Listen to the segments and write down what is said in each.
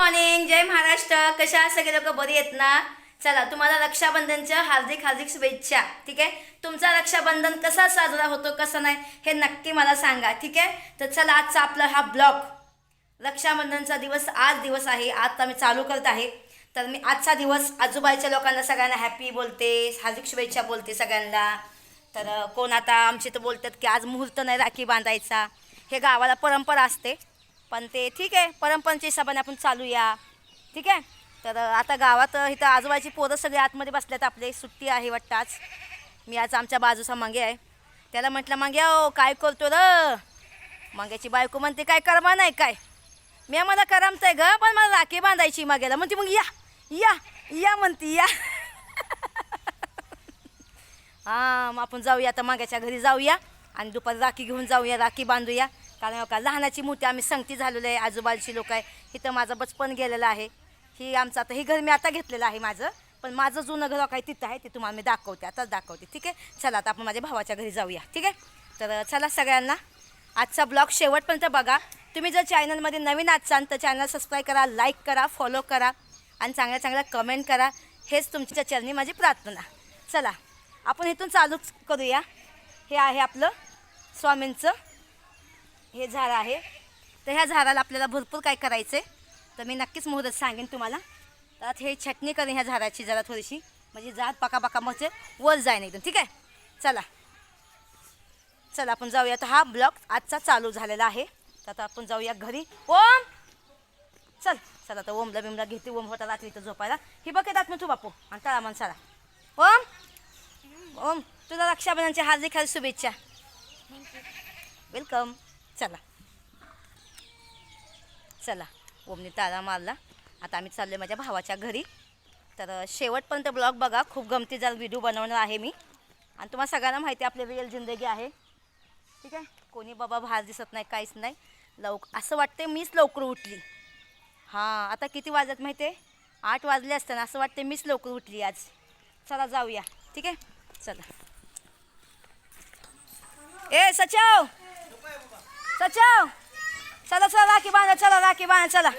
Morning जय महाराष्ट्र. कशा सगळे लोक बरी आहेत ना? चला तुम्हाला रक्षाबंधनच्या हार्दिक हार्दिक शुभेच्छा ठीक आहे? तुमचा रक्षाबंधन कसा साजरा होतो कसं नाही हे नक्की मला सांगा ठीक आहे? तर चला आजचा आपला हा ब्लॉग. रक्षाबंधनचा दिवस आज दिवस आहे आज मी चालू करत आहे. तर मी आजचा दिवस आजूबाजूच्या लोकांना सगळ्यांना हॅपी बोलते हार्दिक शुभेच्छा बोलते सगळ्यांना. तर कोण आता आमचे तर बोलतात की आज मुहूर्त नाही राखी बांधायचा. हे गावाला परंपरा असते. पण ते ठीक आहे परंपरेच्या हिशोबाने आपण चालूया ठीक आहे? तर आता गावात इथं आजोबाची पोरं सगळे आतमध्ये बसल्यात आपले सुट्टी आहे वाटतं आज मी आज आमच्या बाजूचा मागे आहे. त्याला म्हटलं मागे ओ हो, काय करतो र? माग्याची बायको म्हणते काय करमा नाही काय? मी मला आहे ग पण मला राखी बांधायची मागेला. म्हणते मग या या या म्हणते या. हां मग आपण जाऊया आता माग्याच्या घरी जाऊया. आणि दुपारी राखी घेऊन जाऊया राखी बांधूया. कारण हो का? लहानाची मोठी आम्ही संगती झालेलो आहे आजूबाजूची लोक आहे. इथं माझं बचपन गेलेलं आहे. ही आमचं आता हे घर मी आता घेतलेलं आहे माझं. पण माझं जुनं घर हो काय तिथं आहे ते तुम्हाला मी दाखवते आताच दाखवते ठीक आहे? चला आता आपण माझ्या भावाच्या घरी जाऊया ठीक आहे? तर चला सगळ्यांना आजचा ब्लॉग शेवटपर्यंत बघा. तुम्ही जर चॅनलमध्ये नवीन असाल तर चॅनल सबस्क्राईब करा लाईक करा फॉलो करा आणि चांगल्या चांगल्या कमेंट करा. हेच तुमच्या चरणी माझी प्रार्थना. चला आपण इथून चालूच करूया. हे आहे आपलं स्वामींचं हे झाड आहे. तर ह्या झाडाला आपल्याला भरपूर काय करायचं आहे तर मी नक्कीच मुहूर्त सांगेन तुम्हाला. तर आता हे छटणी करेन ह्या झाडाची जरा थोडीशी. म्हणजे झाड पका पका मग वर जाईन एकदम. ठीक आहे? चला. चला आपण जाऊया. तर हा ब्लॉग आजचा चालू झालेला आहे. तर आता आपण जाऊया घरी. ओम! चल चल आता ओमला बिमला घेते. ओम होता रात्री इथं झोपायला. ही बघ येतात तू बापू. आणि तळा मन सारा ओम! ओम तुला रक्षाबंधनच्या हार्दिक हार्दिक शुभेच्छा. वेलकम चला. चला. ओमने तारा मारला. आता आम्ही चाललो माझ्या भावाच्या घरी. तर शेवटपर्यंत ब्लॉग बघा. खूप गमतीदार व्हिडिओ बनवणार आहे मी. आणि तुम्हाला सगळ्यांना माहिती आहे आपली रिअल जिंदगी आहे. ठीक आहे? कोणी बाबा बाहेर दिसत नाही काहीच नाही. लवक असं वाटते मीच लवकर उठली. हां आता किती वाजत माहिती आहे आठ वाजले असताना असं वाटते मीच लवकर उठली आज. चला जाऊया. ठीक आहे? चला. ए सचाव सचाव चला चला राखी बांधा चला राखी बांधा चला.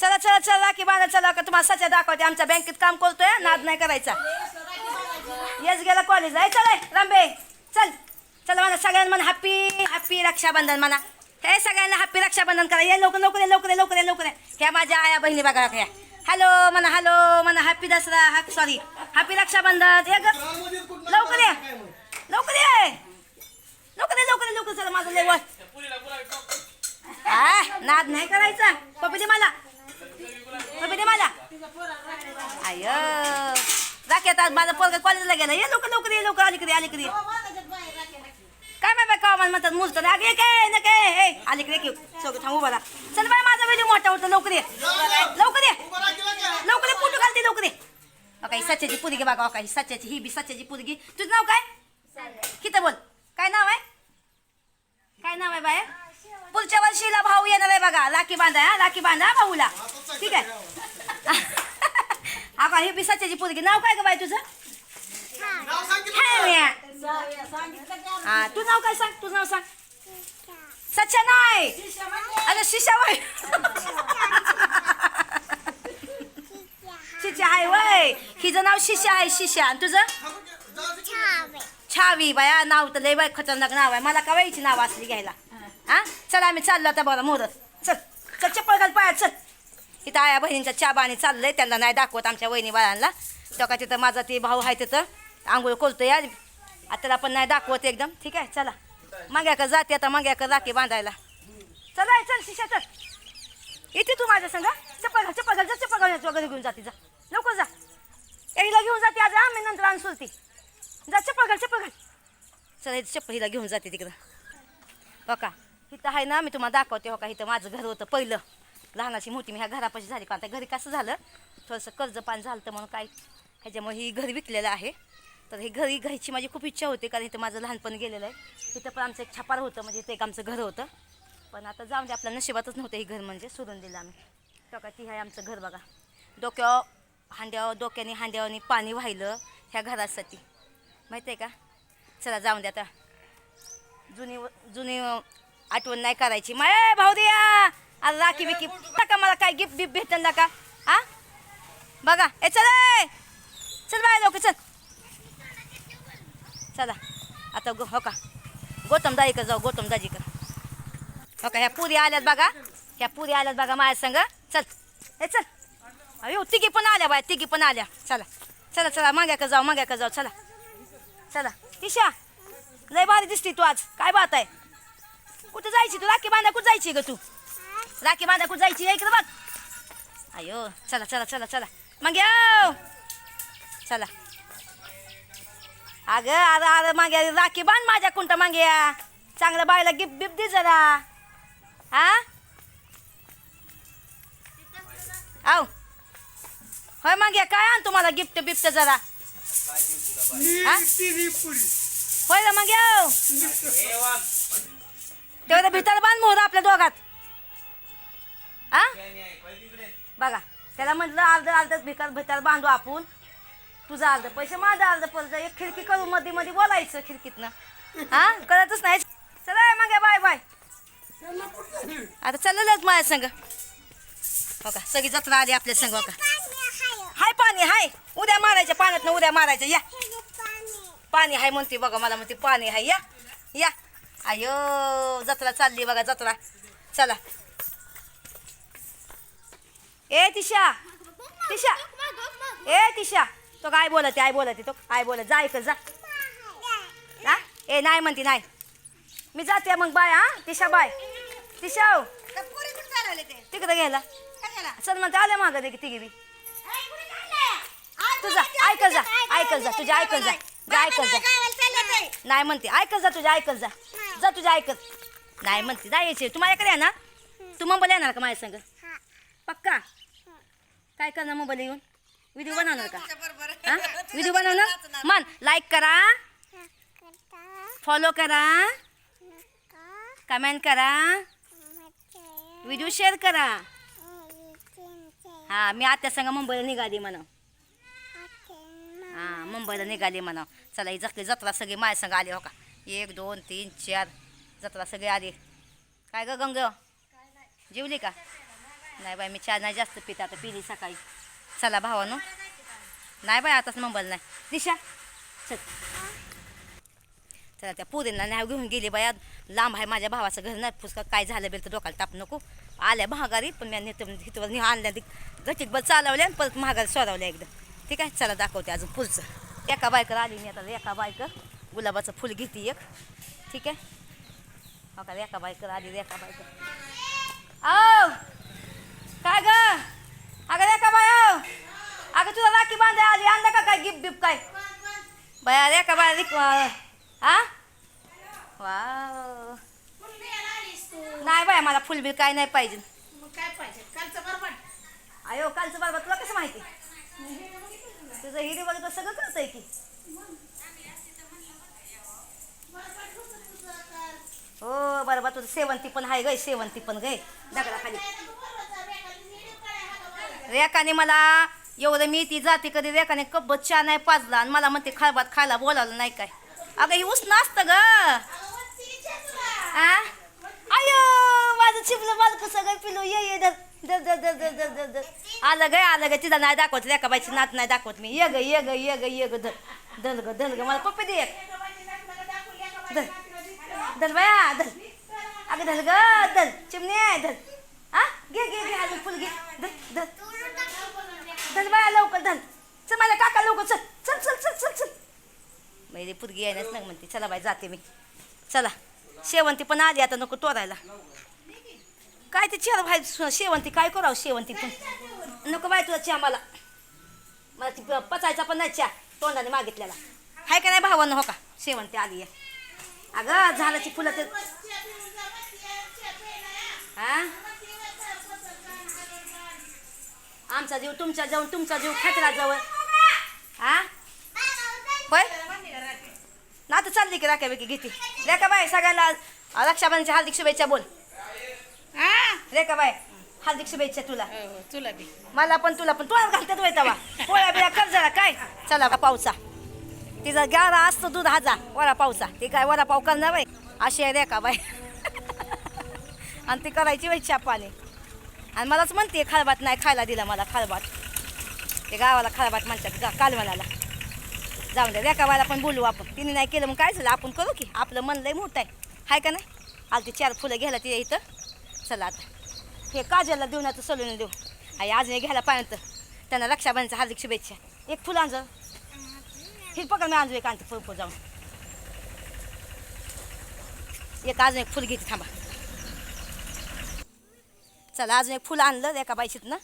चला चला चला राखी बांधा चला का तुम्हाला सचा दाखवते आमच्या बँकेत काम करतोय नाद नाही करायचा. येस गेला कॉलेज आहे चल रामबे चल. चला म्हणा सगळ्यांना म्हणा हॅपी हॅपी रक्षाबंधन म्हणा. हे सगळ्यांना हॅपी रक्षाबंधन करा. ये लवकर लवकर ये, लवकर ये, लवकर ये, लवकर ये. ह्या माझ्या आया बहिणी बघा ह्या हॅलो म्हणा हॅलो म्हणा हॅपी दसरा हा सॉरी हॅपी रक्षाबंधन. हे ग. लवकर ये. लवकर ये. लवकर लवकर लवकर चला माझं लेवल हा नाद नाही करायचा. पप्पी दे मला. पपी दे मला. आय. राख्यात आज माझा पोरगा कॉलेजला गेला. ये लवकर लवकर ये लवकर अलीकडे अलीकडे. काय माहिती का मला म्हणतात मुलतं अगे काय? न काय? हे अलीकडे की सगळं थांबू मला चल बाय माझा व्हिडिओ मोठा होता. लवकर ये. लवकर ये. लवकर ये घालते लवकर ये. अहो, काही सच्याची पुरगी बघा अहो, काही सच्याची ही बी सच्याची पुरगी. तुझं नाव काय? किती बोल? काय नाव आहे? काय नाव आहे बाय? पुढच्या वर्षीला भाऊ येणार आहे बघा राखी बांधा हा राखी बांधा भाऊला. ठीक आहे? का ही बी सच्याची पुरगी. नाव काय ग बाय तुझं. हा तू नाव काय सांग? तुझं नाव सांग. सच्चा नाही. अरे शिशा वय. शिशा आहे वय. हिचं नाव शिशा आहे शिशा आणि तुझं? छावी बाया नाव तर लय बाय खतरनाक नाव आहे. मला कवायची नाव असली घ्यायला? हा? चल आम्ही चाललो आता बरं मोर. चल चल चप्पल घाल पाया चल. इथं आया बहिणींच्या चहा पाणी चाललंय त्यांना नाही दाखवत आमच्या वहिनी बाळांना. तो का तिथं माझा ते भाऊ आहे तिथं आंघोळ करतोय आज. आता त्याला पण नाही दाखवत एकदम. ठीक आहे चला. माग्याकडे जाते आता माग्याकडे राखी बांधायला. चला चल शिशा चल. येते तू माझ्या संग. चप्पल घाल चप्पल घाल जा चप्पल घाल वगैरे घेऊन जाते जा लवकर जा. एकीला घेऊन जाते आज आम्ही नंतर आणून ती जा चप्पल घाल चप्पल घाल. चला इथं चप्पल हिला घेऊन जाते तिकडं. हो का? इथं आहे ना मी तुम्हाला दाखवते हो का? इथं माझं घर होतं पहिलं. लहानाची मोठी मी ह्या घरापाशी झाली. पण आता घरी कसं झालं? थोडंसं कर्ज पान झालं तर म्हणून काय? ह्याच्यामुळे ही घर विकलेलं आहे. तर हे घरी घ्यायची माझी खूप इच्छा होती कारण इथं माझं लहानपण गेलेलं आहे. इथं पण आमचं एक छपार होतं म्हणजे ते एक आमचं घर होतं. पण आता जाऊन दे आपल्या नशिबातच नव्हतं हे घर म्हणजे सोडून दिलं आम्ही. तो का? ती आहे आमचं घर बघा. डोक्यावर हांड्यावर डोक्याने हांड्यावरनी पाणी वाहिलं ह्या घरासाठी. माहिती आहे का? चला जाऊन द्या आता. जुनी जुनी आठवण नाही करायची. माय भाऊ दिया अरे राखी बिकी का मला काय गिफ्ट बिफ्ट भेटल का हा? बघा. ए चल चल बाय लोक चल. चला. आता गो हो का? गोतमदाजीकडे जाऊ गौतम दाजीकडे. हो का? ह्या पुरी आल्यात बघा. ह्या पुरी आल्यात बघा माझ्या संग. चल. ए चल. अयो तिघी पण आल्या बाय तिघी पण आल्या. चला. चला चला. माग्याकडे जाऊ माग्याकडे जाऊ. चला. चला तिशा लय भारी दिसते तू आज. काय बात आहे? कुठं जायची तू? राखी बांधा कुठं जायची ग तू? राखी बांधा कुठं जायची? या इकडे बघ. अयो चला चला चला चला. मग येऊ चला. अगं अरे अरे मागे राखी बांध माझ्या कुंटा मागे या चांगल्या बायला गिफ्ट बिफ्ट दे जरा. हा आव होय मग या काय आण तुम्हाला गिफ्ट बिफ्ट जरा. हा? होय ना मग येऊ तेवढं भीतर बांध मोहर आपल्या दोघात. हा? बघा त्याला म्हटलं अर्ध अर्ध भिकार भितर बांधू आपण. तुझं अर्ध पैसे माझं अर्ध पैसे. एक खिडकी करू मध्ये मध्ये बोलायचं खिडकीतनं. हा? कळतच नाही. चला मग बाय बाय. आता चाललंच माझ्या संग. हो का सगळी जत्रा आली आपल्या संग हो का मारायच्या पाण्यात उद्या मारायचं या. पाणी. हाय म्हणते बघा मला म्हणते पाणी हाय या. या. अयो जत्रा चालली बघा जत्रा. चला. ए तिशा. तिशा. ए तिशा. तो काय बोलते आय बोलते तो काय बोलत जा ऐकत जा. हा? ए नाही म्हणते नाही. मी जाते मग बाय हा? तिशा बाय. तिशा. तिकडे घ्यायला चल म्हणते आले मागं दे तिघी बी. तुझा ऐकत जा ऐकत जा तुझ्या ऐकत जा जा ऐकत जा. नाही म्हणते ऐकत जा तुझ्या ऐकत जा. जा तुझ्या ऐकत. नाही म्हणते जायचे तू माझ्याकडे आहे ना. तू मुंबईला येणार का माझ्या संग? पक्का? काय करणार मोबाईल येऊन? व्हिडिओ बनवणार का? हा? व्हिडिओ बनवणार? मन लाईक करा. फॉलो करा. कमेंट करा. व्हिडिओ शेअर करा. हा मी आत्या संग मुंबईला निघाली म्हणा हां मुंबईला निघाली म्हणा चला ही जसली जत्रा सगळी माझ्यासंग आली हो का? एक दोन तीन चार. जत्रा सगळी आली. काय ग गंग? जेवली का? नाही बाई मी चहा नाही जास्त पित आता पिली सकाळी. चला भावानो. नाही बाई आताच मुंबईला नाही. दिशा चल. चला त्या पुरींना नाही घेऊन गेली बाया लांब आहे माझ्या भावाचं घर नाही पुस्तक काय झालं बेल तर डोक्याला ताप नको. आल्या महागारी पण मी नेतो तिथवर आणल्या गचित बल चालवल्या आणि परत महागारी सोडवल्या एकदम. ठीक आहे चला दाखवते अजून पुढचं एका बायकर आली मी आता एका बायकर गुलाबाचं फुल घेते एक. ठीक आहे? हो का एका बायकर आली एका बायकर आओ! काय ग? अगं रेखा बाय. अगं तुला राखी बांधाय आली आणलं का काय गिफ्ट बिफ्ट काय? बाया रेखा बाय रिक हा वाव. नाही बाय मला फुलबिल काय नाही पाहिजे. अयो कालचं बरोबर तुला कसं माहिती? तुझं हिरे वगैरे सगळं करतंय की? हो बरोबर तुझं सेवंती पण आहे गय सेवंती पण गय दगडाखाली रेखाने मला एवढं मी ती जाते कधी रेखाने कब्बत चहा नाही पाजला आणि मला म्हणते खळबात खायला बोलावलं नाही काय. अगं ही उष्ण असतं ग. आ? अयो माझं चिपलं बालक सगळं पिलो. ये ये दर आलं ग आलं ग. तिला नाही दाखवत रेखाबाईची नात नाही दाखवत मी. ये ग ये ग ये ग ये ग. धर धल ग धल ग. मला पप्पी दे एक. धर बाया धर. अगं धर ग धर. आहे धर. हा घे घे घे अजून फुल घे. धर धर. धर बाया लवकर धर. चल माझ्या काका लवकर चल. चल चल चल चल चल. मैरी पुरगी येण्यास नाही म्हणते. चला बाई जाते मी. चला. शेवंती पण आली आता नको तोरायला. काय ते चेहरा भाई सु- शेवंती काय करावं शेवंती पण नको बाई तुला चहा मला मला ती प- पचायचा पण नाही चहा तोंडाने मागितलेला हाय का नाही भावानं हो का शेवंती आली आहे अगं झाडाची फुलं तर हा आमचा जीव तुमच्या जवळ तुमचा जीव खतराजवळ हा होय ना आता चालली की राख्यापैकी घेते रेखा बाय सगळ्यांना रक्षाबंधनच्या हार्दिक शुभेच्छा बोल रेखा बाय? हार्दिक शुभेच्छा तुला. तुला बी. मला पण तुला पण. तुला घालतात वय तवा. पोळ्या बिळ्या कर जरा काय? चला बा पावसा. तिचा गारा असतो दूध हाजा. वरा पावसा. ती काय वरा पाव करणार बाई? अशी आहे रेखा बाय? आणि ती करायची बाई पाणी आणि मलाच म्हणते खळबाट नाही खायला दिला मला खळबाट ते गावाला खळबाट म्हणतात गा कालवणाला जाऊन द्या रेखाबाला पण बोलू आपण. तिने नाही केलं मग काय झालं? आपण करू की? आपलं मन लय मोठं आहे. हाय का नाही? आलं ते चार फुलं घ्यायला ते इथं. चला आता. हे काजलला देऊ ना तर सलून देऊ. आई आज नाही घ्यायला पाहिजे त्यांना रक्षाबंधनच्या हार्दिक शुभेच्छा. एक फुलं आणजं. हे पकड मी आणजो एक आणते फुल फुल जाऊन. एक अजून एक फुल घेते थांबा. चला अजून एक फुल आणलं एका बाईशीत ना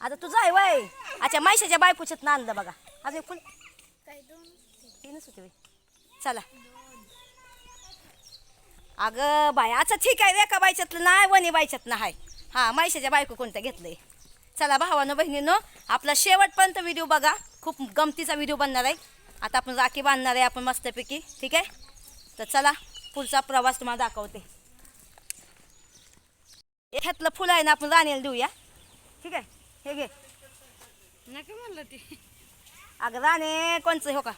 आता तुझं आहे वय. अच्छा मायशाच्या बायकोच्यात ना आणलं बघा. अजून एक फुल. तीनच होते चला. अगं बाय अच्छा ठीक आहे एका बायच्यातलं नाही वनी बायच्यात ना हाय. हां मायशाच्या बायको कोणतं घेतलंय? चला भावानं बहिणीनं आपला शेवटपर्यंत व्हिडिओ बघा. खूप गमतीचा व्हिडिओ बनणार आहे. आता आपण राखी बांधणार आहे आपण मस्तपैकी ठीक आहे? तर चला पुढचा प्रवास तुम्हाला दाखवते. ह्यातलं फुलं आहे ना आपण राणीला देऊया. ठीक आहे? हे घे. नका म्हणलं ते. अगं राणे कोणचं हो का?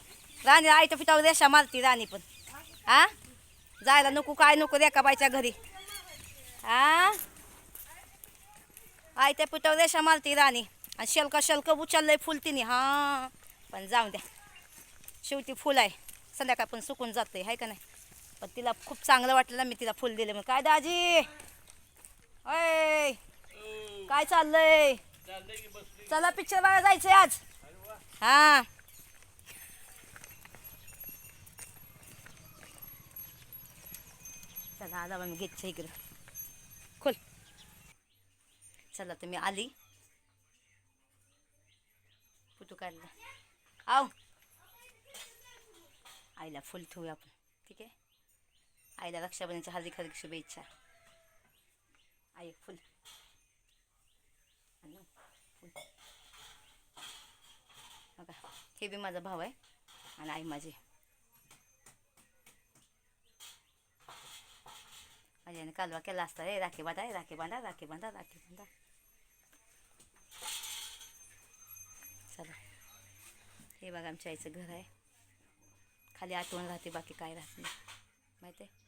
राणी आईच्या पिठावर रेषा मारती राणी पण. हा? जायला नको काय नको रेखा बाईच्या घरी. हा आईच्या पिठावर रेषा मारती राणी. आणि शलका शलक उचललंय फुल तिने. हा पण जाऊ द्या. शेवटी फुल आहे. संध्याकाळ पण सुकून जाते आहे का नाही? पण तिला खूप चांगलं वाटलं ना मी तिला फुल दिलं मग काय दाजी? अय काय चाललंय? चला पिक्चर बघायला जायचंय आज. हा. चला आला बा मी गेटच्या इकडं. खोल. चला तुम्ही आली. फोटो काढला. आव आईला फुल ठेवूया आपण. ठीक आहे? आईला रक्षाबंधनच्या हार्दिक हार्दिक शुभेच्छा. आई फुल. फुल. बघा हे बी माझा भाव आहे आणि आई माझी माझ्याने कालवा केला असता रे राखी बांधा राखी बांधा राखी बांधा राखी बांधा चला हे बघा आमच्या आईचं घर आहे खाली आठवण राहते बाकी काय राहत नाही माहिती आहे